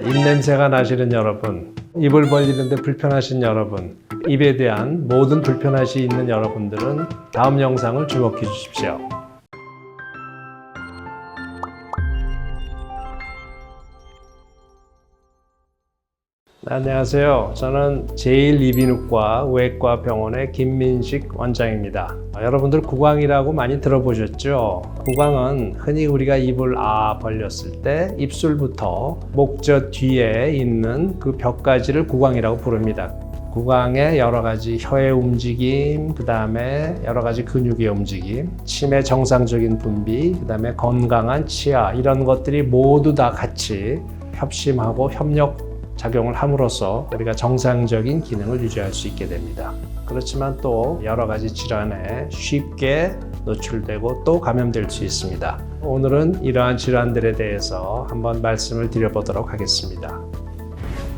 입냄새가 나시는 여러분, 입을 벌리는데 불편하신 여러분, 입에 대한 모든 불편하시 있는 여러분들은 다음 영상을 주목해 주십시오. 안녕하세요. 저는 제1이비인후과 외과 병원의 김민식 원장입니다. 아, 여러분들 구강이라고 많이 들어보셨죠? 구강은 흔히 우리가 입을 아 벌렸을 때 입술부터 목젖 뒤에 있는 그 벽까지를 구강이라고 부릅니다. 구강의 여러 가지 혀의 움직임, 그 다음에 여러 가지 근육의 움직임, 침의 정상적인 분비, 그 다음에 건강한 치아 이런 것들이 모두 다 같이 협심하고 협력 작용을 함으로써 우리가 정상적인 기능을 유지할 수 있게 됩니다. 그렇지만 또 여러 가지 질환에 쉽게 노출되고 또 감염될 수 있습니다. 오늘은 이러한 질환들에 대해서 한번 말씀을 드려보도록 하겠습니다.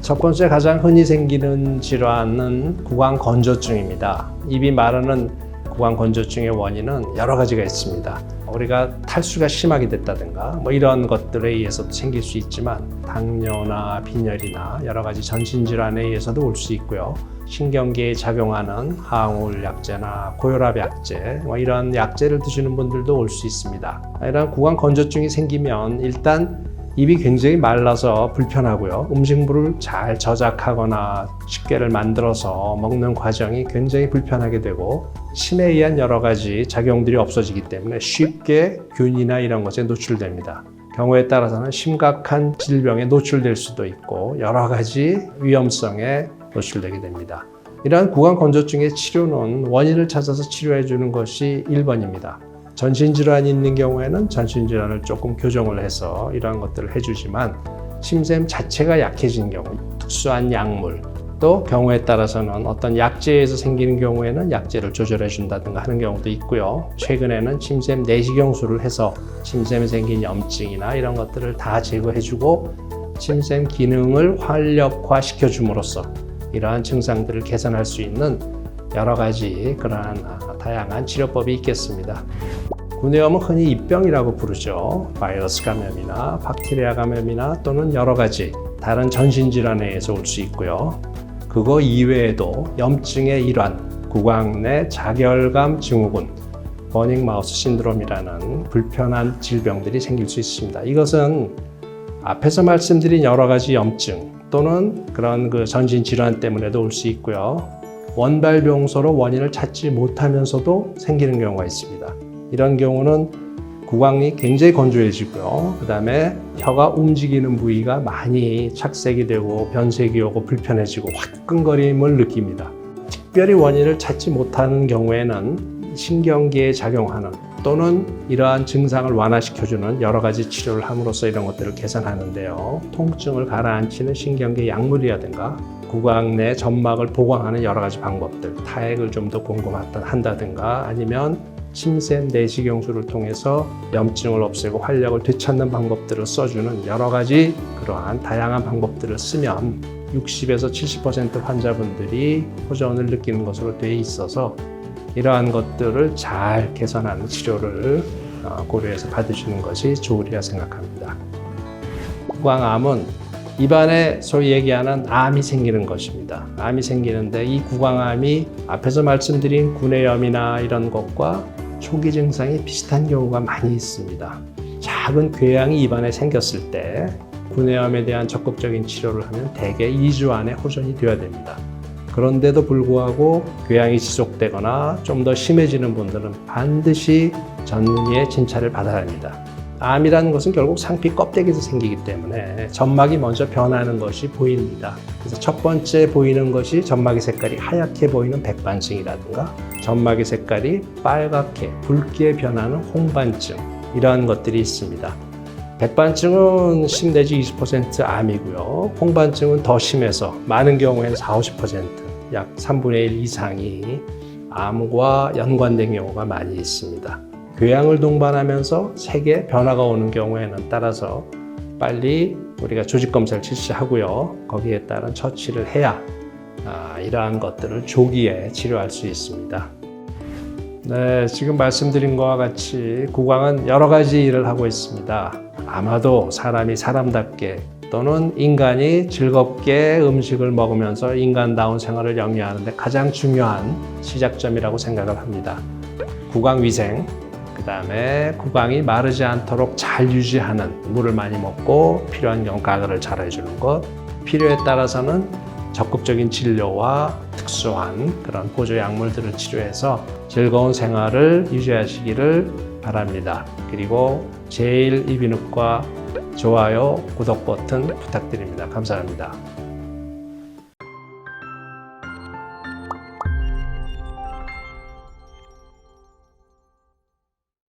첫 번째 가장 흔히 생기는 질환은 구강 건조증입니다. 입이 마르는 구강 건조증의 원인은 여러 가지가 있습니다. 우리가 탈수가 심하게 됐다든가 뭐 이런 것들에 의해서도 생길 수 있지만 당뇨나 빈혈이나 여러 가지 전신 질환에 의해서도 올 수 있고요. 신경계에 작용하는 항우울 약제나 고혈압 약제 뭐 이런 약제를 드시는 분들도 올 수 있습니다. 이런 구강 건조증이 생기면 일단 입이 굉장히 말라서 불편하고요. 음식물을 잘 저작하거나 집게를 만들어서 먹는 과정이 굉장히 불편하게 되고 침에 의한 여러 가지 작용들이 없어지기 때문에 쉽게 균이나 이런 것에 노출됩니다. 경우에 따라서는 심각한 질병에 노출될 수도 있고 여러 가지 위험성에 노출되게 됩니다. 이러한 구강 건조증의 치료는 원인을 찾아서 치료해 주는 것이 1번입니다. 전신질환이 있는 경우에는 전신질환을 조금 교정을 해서 이러한 것들을 해주지만 침샘 자체가 약해진 경우 특수한 약물 또 경우에 따라서는 어떤 약제에서 생기는 경우에는 약제를 조절해 준다든가 하는 경우도 있고요. 최근에는 침샘 내시경술을 해서 침샘에 생긴 염증이나 이런 것들을 다 제거해 주고 침샘 기능을 활력화 시켜 줌으로써 이러한 증상들을 개선할 수 있는 여러 가지 그러한 아, 다양한 치료법이 있겠습니다. 구내염은 흔히 입병이라고 부르죠. 바이러스 감염이나 박테리아 감염이나 또는 여러 가지 다른 전신 질환에 의해서 올 수 있고요. 그거 이외에도 염증의 일환, 구강 내 자결감 증후군, 버닝 마우스 신드롬이라는 불편한 질병들이 생길 수 있습니다. 이것은 앞에서 말씀드린 여러 가지 염증 또는 그런 그 전신 질환 때문에도 올 수 있고요. 원발 병소로 원인을 찾지 못하면서도 생기는 경우가 있습니다. 이런 경우는 구강이 굉장히 건조해지고요. 그 다음에 혀가 움직이는 부위가 많이 착색이 되고 변색이 오고 불편해지고 화끈거림을 느낍니다. 특별히 원인을 찾지 못하는 경우에는 신경계에 작용하는 또는 이러한 증상을 완화시켜주는 여러 가지 치료를 함으로써 이런 것들을 개선하는데요. 통증을 가라앉히는 신경계 약물이라든가 구강 내 점막을 보강하는 여러 가지 방법들, 타액을 좀 더 공급한다든가 아니면 침샘 내시경술을 통해서 염증을 없애고 활력을 되찾는 방법들을 써주는 여러 가지 그러한 다양한 방법들을 쓰면 60에서 70% 환자분들이 호전을 느끼는 것으로 되어 있어서 이러한 것들을 잘 개선하는 치료를 어, 고려해서 받으시는 것이 좋으리라 생각합니다. 구강암은 입안에 소위 얘기하는 암이 생기는 것입니다. 암이 생기는데 이 구강암이 앞에서 말씀드린 구내염이나 이런 것과 초기 증상이 비슷한 경우가 많이 있습니다. 작은 궤양이 입안에 생겼을 때 구내염에 대한 적극적인 치료를 하면 대개 2주 안에 호전이 되어야 됩니다. 그런데도 불구하고 궤양이 지속되거나 좀 더 심해지는 분들은 반드시 전문의의 진찰을 받아야 합니다. 암이라는 것은 결국 상피 껍데기에서 생기기 때문에 점막이 먼저 변하는 것이 보입니다. 그래서 첫 번째 보이는 것이 점막의 색깔이 하얗게 보이는 백반증이라든가 점막의 색깔이 빨갛게 붉게 변하는 홍반증 이러한 것들이 있습니다. 백반증은 10 내지 20% 암이고요. 홍반증은 더 심해서 많은 경우에는 4, 50%약 3분의 1 이상이 암과 연관된 경우가 많이 있습니다. 궤양을 동반하면서 색의 변화가 오는 경우에는 따라서 빨리 우리가 조직 검사를 실시하고요. 거기에 따른 처치를 해야 아, 이러한 것들을 조기에 치료할 수 있습니다. 네, 지금 말씀드린 것과 같이 구강은 여러 가지 일을 하고 있습니다. 아마도 사람이 사람답게 또는 인간이 즐겁게 음식을 먹으면서 인간다운 생활을 영위하는데 가장 중요한 시작점이라고 생각을 합니다. 구강 위생, 그 다음에 구강이 마르지 않도록 잘 유지하는 물을 많이 먹고 필요한 경우 가글을 잘 해주는 것, 필요에 따라서는 적극적인 진료와 특수한 그런 보조 약물들을 치료해서 즐거운 생활을 유지하시기를 바랍니다. 그리고 제일 이비인후과 좋아요, 구독 버튼 부탁드립니다. 감사합니다.